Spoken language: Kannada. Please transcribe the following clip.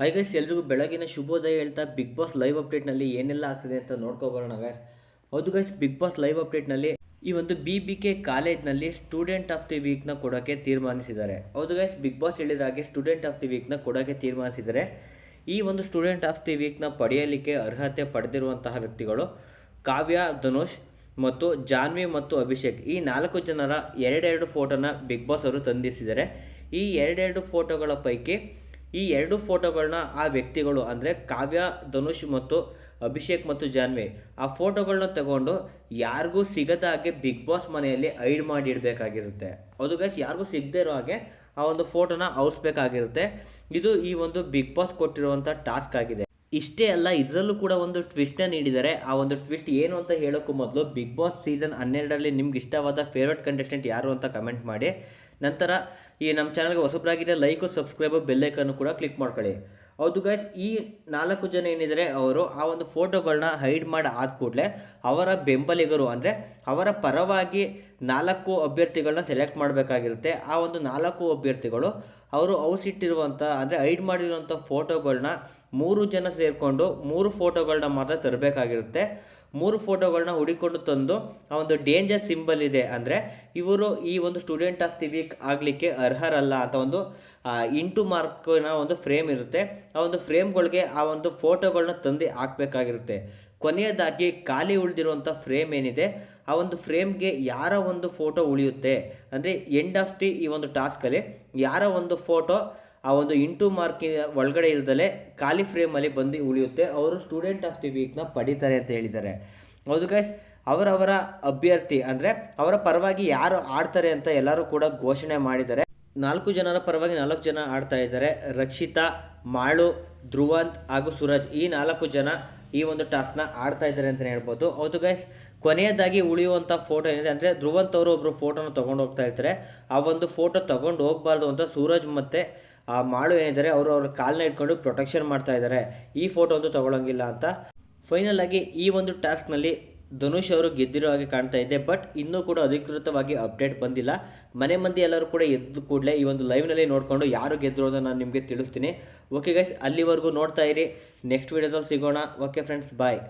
ಹಾಯ್ ಗೈಸ್ ಎಲ್ರಿಗೂ ಬೆಳಗಿನ ಶುಭೋದಯ ಹೇಳ್ತಾ ಬಿಗ್ ಬಾಸ್ ಲೈವ್ ಅಪ್ಡೇಟ್ನಲ್ಲಿ ಏನೆಲ್ಲ ಆಗ್ತಿದೆ ಅಂತ ನೋಡ್ಕೊಬರೋಣ ಗೈಸ್ ಹೌದು ಗೈಸ್ ಬಿಗ್ ಬಾಸ್ ಲೈವ್ ಅಪ್ಡೇಟ್ನಲ್ಲಿ ಈ ಒಂದು ಬಿ ಬಿ ಕೆ ಕಾಲೇಜ್ನಲ್ಲಿ ಸ್ಟೂಡೆಂಟ್ ಆಫ್ ದಿ ವೀಕ್ನ ಕೊಡೋಕ್ಕೆ ತೀರ್ಮಾನಿಸಿದ್ದಾರೆ. ಹೌದು ಗೈಸ್ ಬಿಗ್ ಬಾಸ್ ಹೇಳಿದ ಹಾಗೆ ಸ್ಟೂಡೆಂಟ್ ಆಫ್ ದಿ ವೀಕ್ನ ಕೊಡೋಕ್ಕೆ ತೀರ್ಮಾನಿಸಿದ್ದಾರೆ. ಈ ಒಂದು ಸ್ಟೂಡೆಂಟ್ ಆಫ್ ದಿ ವೀಕ್ನ ಪಡೆಯಲಿಕ್ಕೆ ಅರ್ಹತೆ ಪಡೆದಿರುವಂತಹ ವ್ಯಕ್ತಿಗಳು ಕಾವ್ಯ, ಧನುಷ್ ಮತ್ತು ಜಾನ್ವಿ ಮತ್ತು ಅಭಿಷೇಕ್. ಈ ನಾಲ್ಕು ಜನರ ಎರಡೆರಡು ಫೋಟೋನ ಬಿಗ್ ಬಾಸ್ ಅವರು ತಂದಿಸಿದ್ದಾರೆ. ಈ ಎರಡೆರಡು ಫೋಟೋಗಳ ಪೈಕಿ ಈ ಎರಡು ಫೋಟೋಗಳನ್ನ ಆ ವ್ಯಕ್ತಿಗಳು ಅಂದರೆ ಕಾವ್ಯ, ಧನುಷ್ ಮತ್ತು ಅಭಿಷೇಕ್ ಮತ್ತು ಜಾನ್ವಿ, ಆ ಫೋಟೋಗಳನ್ನ ತಗೊಂಡು ಯಾರಿಗೂ ಸಿಗದ ಹಾಗೆ ಬಿಗ್ ಬಾಸ್ ಮನೆಯಲ್ಲಿ ಐಡ್ ಮಾಡಿ ಇಡಬೇಕಾಗಿರುತ್ತೆ ಅದು ಬೇಸ್ ಯಾರಿಗೂ ಸಿಗದೇ ಇರೋ ಹಾಗೆ ಆ ಒಂದು ಫೋಟೋನ ಔಸ್ಬೇಕಾಗಿರುತ್ತೆ. ಇದು ಈ ಒಂದು ಬಿಗ್ ಬಾಸ್ ಕೊಟ್ಟಿರುವಂಥ ಟಾಸ್ಕ್ ಆಗಿದೆ. ಇಷ್ಟೇ ಅಲ್ಲ, ಇದರಲ್ಲೂ ಕೂಡ ಒಂದು ಟ್ವಿಸ್ಟ್ನ ನೀಡಿದ್ದಾರೆ. ಆ ಒಂದು ಟ್ವಿಸ್ಟ್ ಏನು ಅಂತ ಹೇಳೋಕ್ಕೂ ಮೊದಲು ಬಿಗ್ ಬಾಸ್ ಸೀಸನ್ ಹನ್ನೆರಡರಲ್ಲಿ ನಿಮ್ಗೆ ಇಷ್ಟವಾದ ಫೇವ್ರೆಟ್ ಕಂಟೆಸ್ಟೆಂಟ್ ಯಾರು ಅಂತ ಕಮೆಂಟ್ ಮಾಡಿ. ನಂತರ ಈ ನಮ್ಮ ಚಾನಲ್ಗೆ ಹೊಸಬ್ರಾಗಿದ್ದರೆ ಲೈಕು ಸಬ್ಸ್ಕ್ರೈಬು ಬೆಲ್ಲೈಕನ್ನು ಕೂಡ ಕ್ಲಿಕ್ ಮಾಡ್ಕೊಳ್ಳಿ. ಹೌದು ಗೈಸ್ ಈ ನಾಲ್ಕು ಜನ ಏನಿದ್ದಾರೆ ಅವರು ಆ ಒಂದು ಫೋಟೋಗಳನ್ನ ಹೈಡ್ ಮಾಡಿ ಆದ ಕೂಡಲೇ ಅವರ ಬೆಂಬಲಿಗರು ಅಂದರೆ ಅವರ ಪರವಾಗಿ ನಾಲ್ಕು ಅಭ್ಯರ್ಥಿಗಳನ್ನ ಸೆಲೆಕ್ಟ್ ಮಾಡಬೇಕಾಗಿರುತ್ತೆ. ಆ ಒಂದು ನಾಲ್ಕು ಅಭ್ಯರ್ಥಿಗಳು ಅವರು ಔಸಿಟ್ಟಿರುವಂಥ ಅಂದರೆ ಹೈಡ್ ಮಾಡಿರುವಂಥ ಫೋಟೋಗಳನ್ನ ಮೂರು ಜನ ಸೇರಿಕೊಂಡು ಮೂರು ಫೋಟೋಗಳನ್ನ ಮಾತ್ರ ತರಬೇಕಾಗಿರುತ್ತೆ. ಮೂರು ಫೋಟೋಗಳನ್ನ ಹುಡಿಕೊಂಡು ತಂದು ಆ ಒಂದು ಡೇಂಜರ್ ಸಿಂಬಲ್ ಇದೆ. ಅಂದರೆ ಇವರು ಈ ಒಂದು ಸ್ಟೂಡೆಂಟ್ ಆಫ್ ದಿ ವೀಕ್ ಆಗಲಿಕ್ಕೆ ಅರ್ಹರಲ್ಲ ಅಂತ ಒಂದು ಇಂಟು ಮಾರ್ಕ್ನ ಒಂದು ಫ್ರೇಮ್ ಇರುತ್ತೆ. ಆ ಒಂದು ಫ್ರೇಮ್ಗಳಿಗೆ ಆ ಒಂದು ಫೋಟೋಗಳನ್ನ ತಂದು ಹಾಕಬೇಕಾಗಿರುತ್ತೆ. ಕೊನೆಯದಾಗಿ ಖಾಲಿ ಉಳಿದಿರುವಂಥ ಫ್ರೇಮ್ ಏನಿದೆ, ಆ ಒಂದು ಫ್ರೇಮ್ಗೆ ಯಾರ ಒಂದು ಫೋಟೋ ಉಳಿಯುತ್ತೆ? ಅಂದರೆ ಎಂಡ್ ಆಫ್ ದಿ ಈ ಒಂದು ಟಾಸ್ಕಲ್ಲಿ ಯಾರ ಒಂದು ಫೋಟೋ ಆ ಒಂದು ಇಂಟು ಮಾರ್ಕಿನ ಒಳಗಡೆ ಇಲ್ದಲೆ ಖಾಲಿ ಫ್ರೇಮಲ್ಲಿ ಬಂದು ಉಳಿಯುತ್ತೆ. ಅವರು ಸ್ಟೂಡೆಂಟ್ ಆಫ್ ದಿ ವೀಕ್ನ ಪಡಿತಾರೆ ಅಂತ ಹೇಳಿದ್ದಾರೆ. ಹೌದು ಗೈಸ್ ಅವರವರ ಅಭ್ಯರ್ಥಿ ಅಂದರೆ ಅವರ ಪರವಾಗಿ ಯಾರು ಆಡ್ತಾರೆ ಅಂತ ಎಲ್ಲರೂ ಕೂಡ ಘೋಷಣೆ ಮಾಡಿದ್ದಾರೆ. ನಾಲ್ಕು ಜನರ ಪರವಾಗಿ ನಾಲ್ಕು ಜನ ಆಡ್ತಾ ಇದ್ದಾರೆ. ರಕ್ಷಿತಾ, ಮಾಳು, ಧ್ರುವಂತ್ ಹಾಗೂ ಸೂರಜ್ ಈ ನಾಲ್ಕು ಜನ ಈ ಒಂದು ಟಾಸ್ಕ್ನ ಆಡ್ತಾ ಇದ್ದಾರೆ ಅಂತಲೇ ಹೇಳ್ಬೋದು. ಹೌದು ಗೈಸ್ ಕೊನೆಯದಾಗಿ ಉಳಿಯುವಂಥ ಫೋಟೋ ಏನಿದೆ ಅಂದರೆ ಧ್ರುವಂತ್ ಅವರು ಒಬ್ಬರು ಫೋಟೋನ ತೊಗೊಂಡು ಹೋಗ್ತಾ ಇರ್ತಾರೆ. ಆ ಒಂದು ಫೋಟೋ ತೊಗೊಂಡು ಹೋಗಬಾರ್ದು ಅಂತ ಸೂರಜ್ ಮತ್ತು ಆ ಮಾಳು ಏನಿದ್ದಾರೆ, ಅವರು ಅವ್ರ ಕಾಲನ್ನ ಇಟ್ಕೊಂಡು ಪ್ರೊಟೆಕ್ಷನ್ ಮಾಡ್ತಾ ಇದ್ದಾರೆ. ಈ ಫೋಟೋ ಒಂದು ತೊಗೊಳಂಗಿಲ್ಲ ಅಂತ. ಫೈನಲ್ ಆಗಿ ಈ ಒಂದು ಟಾಸ್ಕ್ನಲ್ಲಿ ಧನುಷ್ ಅವರು ಗೆದ್ದಿರೋ ಹಾಗೆ ಕಾಣ್ತಾ ಇದೆ ಬಟ್ ಇನ್ನೂ ಕೂಡ ಅಧಿಕೃತವಾಗಿ ಅಪ್ಡೇಟ್ ಬಂದಿಲ್ಲ. ಮನೆ ಮಂದಿ ಎಲ್ಲರೂ ಕೂಡ ಎದ್ದು ಕೂಡಲೇ ಈ ಒಂದು ಲೈವ್ನಲ್ಲಿ ನೋಡಿಕೊಂಡು ಯಾರು ಗೆದ್ದರು ಅಂತ ನಾನು ನಿಮಗೆ ತಿಳಿಸ್ತೀನಿ. ಓಕೆ ಗೈಸ್ ಅಲ್ಲಿವರೆಗೂ ನೋಡ್ತಾ ಇರಿ. ನೆಕ್ಸ್ಟ್ ವೀಡಿಯೋದಲ್ಲಿ ಸಿಗೋಣ. Okay friends bye